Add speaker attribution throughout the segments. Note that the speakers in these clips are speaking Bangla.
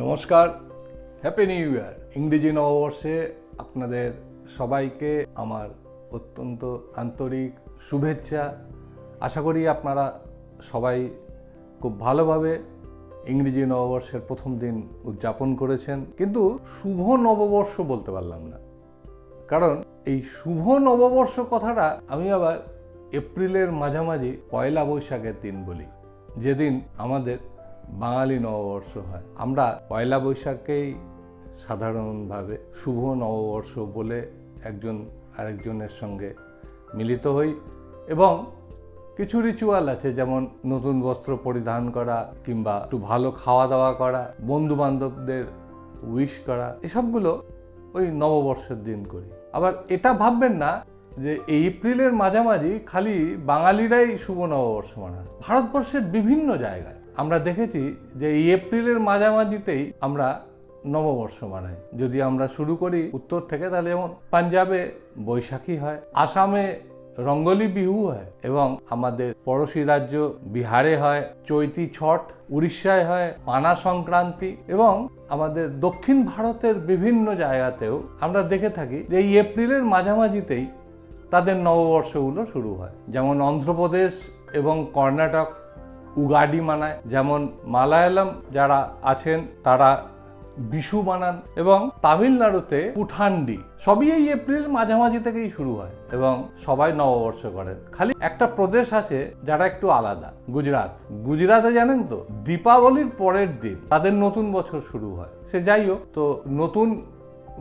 Speaker 1: নমস্কার হ্যাপি নিউ ইয়ার ইংরেজি নববর্ষে আপনাদের সবাইকে আমার অত্যন্ত আন্তরিক শুভেচ্ছা। আশা করি আপনারা সবাই খুব ভালোভাবে ইংরেজি নববর্ষের প্রথম দিন উদযাপন করেছেন। কিন্তু শুভ নববর্ষ বলতে পারলাম না। কারণ এই শুভ নববর্ষ কথাটা আমি আবার এপ্রিলের মাঝামাঝি পয়লা বৈশাখের দিন বলি। যেদিন আমাদের বাঙালি নববর্ষ হয়। আমরা পয়লা বৈশাখকেই সাধারণভাবে শুভ নববর্ষ বলে একজন আরেকজনের সঙ্গে মিলিত হই এবং কিছু রিচুয়াল আছে, যেমন নতুন বস্ত্র পরিধান করা কিংবা একটু ভালো খাওয়া দাওয়া করা বন্ধু বান্ধবদের উইশ করা, এসবগুলো ওই নববর্ষের দিন করি। আবার এটা ভাববেন না যে এই এপ্রিলের মাঝামাঝি খালি বাঙালিরাই শুভ নববর্ষ মানায়। ভারতবর্ষের বিভিন্ন জায়গায় আমরা দেখেছি যে এই এপ্রিলের মাঝামাঝিতেই আমরা নববর্ষ মানাই। যদি আমরা শুরু করি উত্তর থেকে, তাহলে যেমন পাঞ্জাবে বৈশাখী হয়, আসামে রঙ্গলি বিহু হয় এবং আমাদের পড়োশী রাজ্য বিহারে হয়, চৈতি ছট, উড়িষ্যায় হয়, পানা সংক্রান্তি এবং আমাদের দক্ষিণ ভারতের বিভিন্ন জায়গাতেও আমরা দেখে থাকি যে এই এপ্রিলের মাঝামাঝিতেই তাদের নববর্ষগুলো শুরু হয়। যেমন অন্ধ্রপ্রদেশ এবং কর্ণাটক উগাডি মানায়। যেমন মালায়ালাম যারা আছেন, তারা বিশু মানান এবং তামিলনাড়ুতে পুঠান্ডি। সবই এই এপ্রিল মাঝামাঝি থেকেই শুরু হয় এবং সবাই নববর্ষ করেন খালি একটা প্রদেশ আছে, যারা একটু আলাদা, গুজরাট। গুজরাটে জানেন তো, দীপাবলির পরের দিন তাদের নতুন বছর শুরু হয়। সে যাই হোক, তো নতুন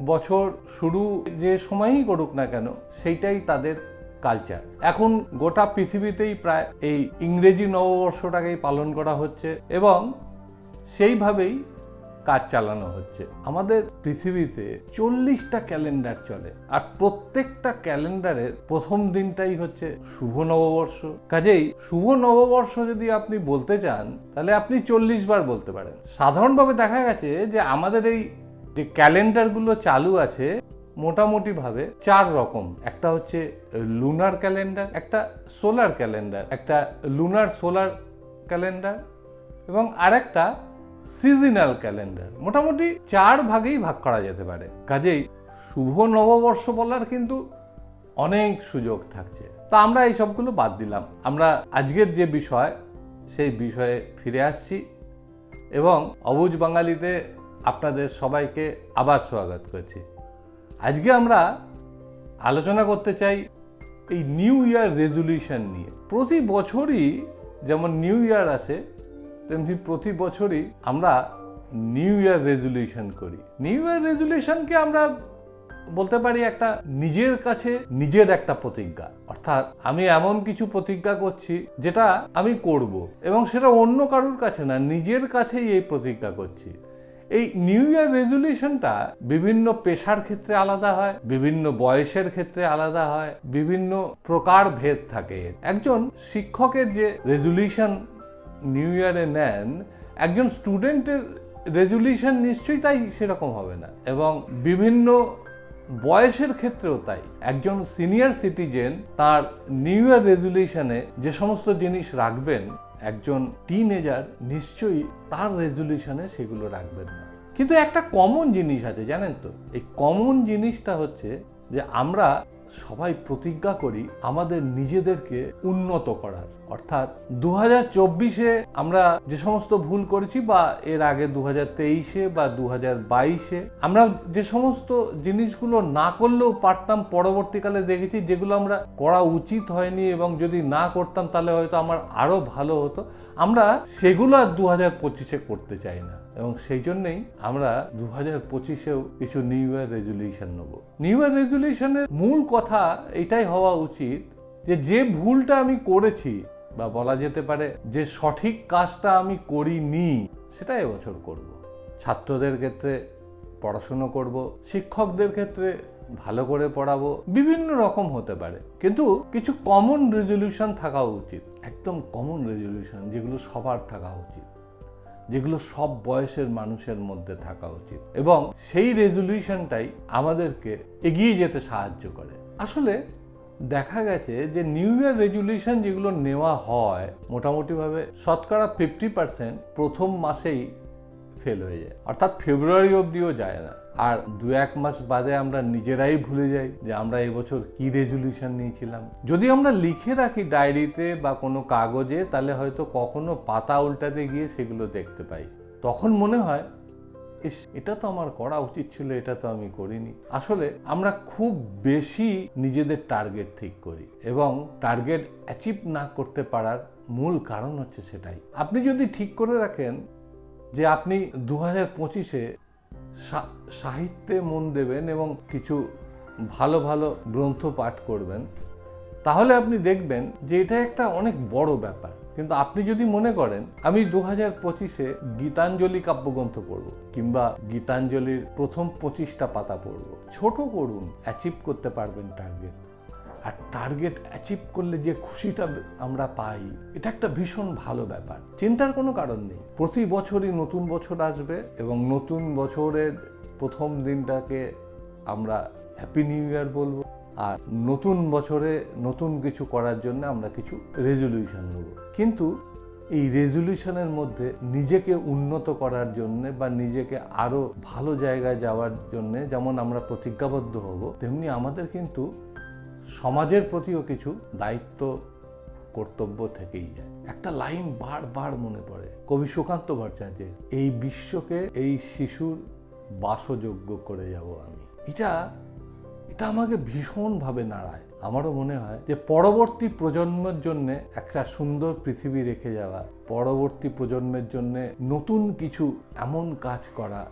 Speaker 1: বছর শুরু যে সময়ই করুক না কেন, সেইটাই তাদের কালচার। এখন গোটা পৃথিবীতেই প্রায় এই ইংরেজি নববর্ষটাকেই পালন করা হচ্ছে এবং সেইভাবেই কাজ চালানো হচ্ছে। আমাদের পৃথিবীতে চল্লিশটা ক্যালেন্ডার চলে আর প্রত্যেকটা ক্যালেন্ডারের প্রথম দিনটাই হচ্ছে শুভ নববর্ষ। কাজেই শুভ নববর্ষ যদি আপনি বলতে চান, তাহলে আপনি চল্লিশ বার বলতে পারেন। সাধারণভাবে দেখা গেছে যে আমাদের এই যে ক্যালেন্ডারগুলো চালু আছে মোটামুটিভাবে চার রকম। একটা হচ্ছে লুনার ক্যালেন্ডার একটা সোলার ক্যালেন্ডার একটা লুনার সোলার ক্যালেন্ডার এবং আরেকটা সিজনাল ক্যালেন্ডার মোটামুটি চার ভাগেই ভাগ করা যেতে পারে। কাজেই শুভ নববর্ষ বলার কিন্তু অনেক সুযোগ থাকছে। তা আমরা এই সবগুলো বাদ দিলাম। আমরা আজকের যে বিষয়, সেই বিষয়ে ফিরে আসছি এবং অবুজ বাঙালিতে আপনাদের সবাইকে আবার স্বাগত করছি। আজকে আমরা আলোচনা করতে চাই এই নিউ ইয়ার রেজলিউশন নিয়ে। প্রতি বছরই যেমন নিউ ইয়ার আসে, তেমনি প্রতি বছরই আমরা নিউ ইয়ার রেজলিউশন করি। নিউ ইয়ার রেজলিউশনকে আমরা বলতে পারি একটা নিজের কাছে নিজের একটা প্রতিজ্ঞা। অর্থাৎ আমি এমন কিছু প্রতিজ্ঞা করছি যেটা আমি করব এবং সেটা অন্য কারোর কাছে না, নিজের কাছেই এই প্রতিজ্ঞা করছি। এই নিউ ইয়ার রেজলিউশনটা বিভিন্ন পেশার ক্ষেত্রে আলাদা হয়, বিভিন্ন বয়সের ক্ষেত্রে আলাদা হয়, বিভিন্ন প্রকার ভেদ থাকে। একজন শিক্ষকের যে রেজলিউশন নিউ ইয়ারে নেন, একজন স্টুডেন্টের রেজলিউশন নিশ্চয়ই তাই সেরকম হবে না। এবং বিভিন্ন বয়সের ক্ষেত্রেও তাই। একজন সিনিয়র সিটিজেন তার নিউ ইয়ার রেজলিউশনে যে সমস্ত জিনিস রাখবেন একজন টিনেজার নিশ্চয়ই তার রেজলিউশনে সেগুলো রাখবেন না। কিন্তু একটা কমন জিনিস আছে, জানেন তো? এই কমন জিনিসটা হচ্ছে যে আমরা সবাই প্রতিজ্ঞা করি আমাদের নিজেদেরকে উন্নত করার। অর্থাৎ দু হাজার চব্বিশে আমরা যে সমস্ত ভুল করেছি বা এর আগে দু হাজার তেইশে বা দু হাজার বাইশে আমরা যে সমস্ত জিনিসগুলো না করলেও পারতাম, পরবর্তীকালে দেখেছি যেগুলো আমরা করা উচিত হয়নি এবং যদি না করতাম তাহলে হয়তো আমার আরও ভালো হতো। আমরা সেগুলো আর দু হাজার পঁচিশে করতে চাই না এবং সেই জন্যেই আমরা দু হাজার পঁচিশেও কিছু নিউ ইয়ার রেজলিউশন নেব। নিউ ইয়ার রেজলিউশনের মূল কথা এটাই হওয়া উচিত যে যে ভুলটা আমি করেছি, বা বলা যেতে পারে যে সঠিক কাজটা আমি করিনি, সেটা এবছর করব। ছাত্রদের ক্ষেত্রে পড়াশুনো করব, শিক্ষকদের ক্ষেত্রে ভালো করে পড়াবো, বিভিন্ন রকম হতে পারে। কিন্তু কিছু কমন রেজলিউশন থাকা উচিত, একদম কমন রেজলিউশন যেগুলো সবার থাকা উচিত। যেগুলো সব বয়সের মানুষের মধ্যে থাকা উচিত। এবং সেই রেজলিউশনটাই আমাদেরকে এগিয়ে যেতে সাহায্য করে। আসলে দেখা গেছে যে নিউ ইয়ার রেজলিউশন যেগুলো নেওয়া হয়, মোটামুটিভাবে শতকরা ফিফটি পার্সেন্ট প্রথম মাসেই ফেল হয়ে যায়। অর্থাৎ ফেব্রুয়ারি অবধিও যায় না। আর দু এক মাস বাদে আমরা নিজেরাই ভুলে যাই যে আমরা এবছর কি রেজলিউশন নিয়েছিলাম। যদি আমরা লিখে রাখি ডায়েরিতে বা কোনো কাগজে, তাহলে হয়তো কখনো পাতা উল্টাতে গিয়ে সেগুলো দেখতে পাই। তখন মনে হয়, ইস, এটা তো আমার করা উচিত ছিল, এটা তো আমি করিনি। আসলে আমরা খুব বেশি নিজেদের টার্গেট ঠিক করি এবং টার্গেট অ্যাচিভ না করতে পারার মূল কারণ হচ্ছে সেটাই। আপনি যদি ঠিক করে রাখেন যে আপনি দু হাজার পঁচিশে সাহিত্যে মন দেবেন এবং কিছু ভালো ভালো গ্রন্থ পাঠ করবেন, তাহলে আপনি দেখবেন যে এটা একটা অনেক বড় ব্যাপার। কিন্তু আপনি যদি মনে করেন, আমি দু হাজার পঁচিশে গীতাঞ্জলি কাব্যগ্রন্থ পড়ব কিংবা গীতাঞ্জলির প্রথম পঁচিশটা পাতা পড়ব, ছোট করুন অ্যাচিভ করতে পারবেন টার্গেট আর টার্গেট অ্যাচিভ করলে যে খুশিটা আমরা পাই, এটা একটা ভীষণ ভালো ব্যাপার। চিন্তার কোনো কারণ নেই। প্রতি বছরই নতুন বছর আসবে এবং নতুন বছরের প্রথম দিনটাকে আমরা হ্যাপি নিউ ইয়ার বলব। আর নতুন বছরে নতুন কিছু করার জন্য আমরা কিছু রেজলিউশন নেব। কিন্তু এই রেজলিউশনের মধ্যে নিজেকে উন্নত করার জন্য বা নিজেকে আরও ভালো জায়গায় যাওয়ার জন্য যেমন আমরা প্রতিজ্ঞাবদ্ধ হব, তেমনি আমাদের কিন্তু সমাজের প্রতিও কিছু দায়িত্ব কর্তব্য থেকেই যায়। একটা লাইন বারবার মনে পড়ে। কবি সুকান্ত ভট্টাচার্যের এই বিশ্বকে এই শিশুর বাসযোগ্য করে যাব আমি। এটা এটা আমাকে ভীষণভাবে নাড়ায়। আমারও মনে হয় যে পরবর্তী প্রজন্মের জন্য একটা সুন্দর পৃথিবী রেখে যাওয়া পরবর্তী প্রজন্মের জন্য নতুন কিছু এমন কাজ করা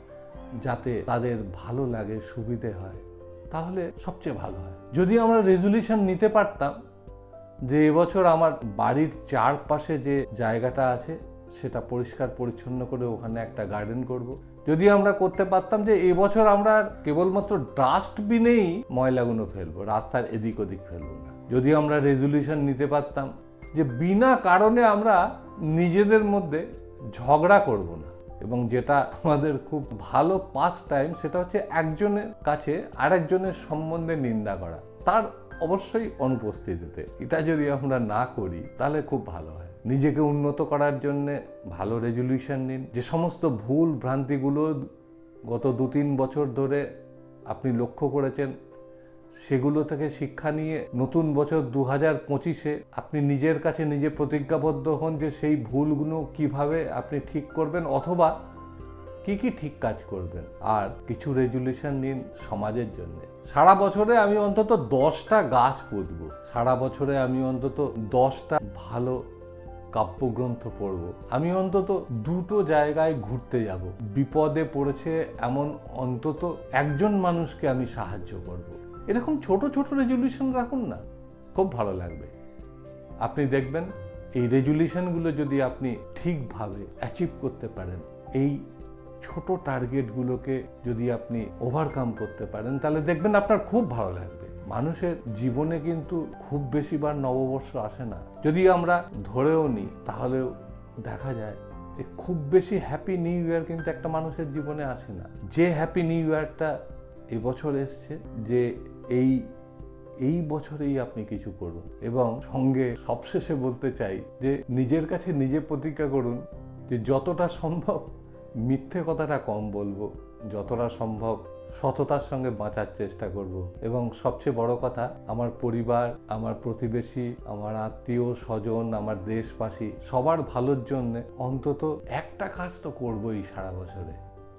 Speaker 1: যাতে তাদের ভালো লাগে সুবিধে হয়। তাহলে সবচেয়ে ভালো হয় যদি আমরা রেজলিউশন নিতে পারতাম যে এবছর আমার বাড়ির চারপাশে যে জায়গাটা আছে, সেটা পরিষ্কার পরিচ্ছন্ন করে ওখানে একটা গার্ডেন করব। যদি আমরা করতে পারতাম যে এবছর আমরা কেবলমাত্র ডাস্টবিনেই ময়লাগুলো ফেলব, রাস্তার এদিক ওদিক ফেলব না যদি আমরা রেজলিউশন নিতে পারতাম যে বিনা কারণে আমরা নিজেদের মধ্যে ঝগড়া করব না এবং যেটা আমাদের খুব ভালো পাস টাইম সেটা হচ্ছে একজনের কাছে আরেকজনের সম্বন্ধে নিন্দা করা। তার অবশ্যই অনুপস্থিতিতে। এটা যদি আমরা না করি, তাহলে খুব ভালো হয়। নিজেকে উন্নত করার জন্য ভালো রেজলিউশন নিন। যে সমস্ত ভুল ভ্রান্তিগুলো গত দু তিন বছর ধরে আপনি লক্ষ্য করেছেন সেগুলো থেকে শিক্ষা নিয়ে নতুন বছর দু হাজার পঁচিশে আপনি নিজের কাছে নিজে প্রতিজ্ঞাবদ্ধ হন যে সেই ভুলগুলো কীভাবে আপনি ঠিক করবেন অথবা কি কি ঠিক কাজ করবেন। আর কিছু রেজুলেশন নিন সমাজের জন্য। সারা বছরে আমি অন্তত দশটা গাছ পুঁতব। সারা বছরে আমি অন্তত দশটা ভালো কাব্যগ্রন্থ পড়ব। আমি অন্তত দুটো জায়গায় ঘুরতে যাব। বিপদে পড়েছে এমন অন্তত একজন মানুষকে আমি সাহায্য করব। এরকম ছোট ছোট রেজলিউশন রাখুন না। খুব ভালো লাগবে। আপনি দেখবেন, এই রেজুলেশনগুলো যদি আপনি ঠিকভাবে অ্যাচিভ করতে পারেন, এই ছোট টার্গেটগুলোকে যদি আপনি ওভারকাম করতে পারেন, তাহলে দেখবেন আপনার খুব ভালো লাগবে। মানুষের জীবনে কিন্তু খুব বেশিবার নববর্ষ আসে না। যদি আমরা ধরেও নিই, তাহলেও দেখা যায় যে খুব বেশি হ্যাপি নিউ ইয়ার কিন্তু একটা মানুষের জীবনে আসে না। যে হ্যাপি নিউ ইয়ারটা এবছর এসছে, যে এই এই বছরেই আপনি কিছু করুন এবং সঙ্গে সবশেষে বলতে চাই যে নিজের কাছে নিজে প্রতিজ্ঞা করুন যে যতটা সম্ভব মিথ্যে কথাটা কম বলব, যতটা সম্ভব সততার সঙ্গে বাঁচার চেষ্টা করব এবং সবচেয়ে বড় কথা, আমার পরিবার, আমার প্রতিবেশী, আমার আত্মীয়, স্বজন, আমার দেশবাসী সবার ভালোর জন্য অন্তত একটা কাজ তো করবই সারা বছরে।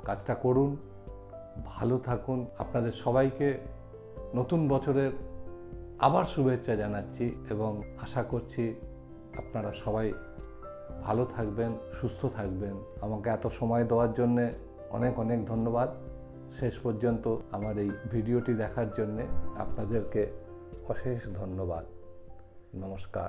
Speaker 1: কাজটা করুন, ভালো থাকুন, আপনাদের সবাইকে নতুন বছরের আবার শুভেচ্ছা জানাচ্ছি এবং আশা করছি আপনারা সবাই ভালো থাকবেন, সুস্থ থাকবেন। আমাকে এত সময় দেওয়ার জন্যে অনেক অনেক ধন্যবাদ। শেষ পর্যন্ত আমার এই ভিডিওটি দেখার জন্যে আপনাদেরকে অশেষ ধন্যবাদ। নমস্কার।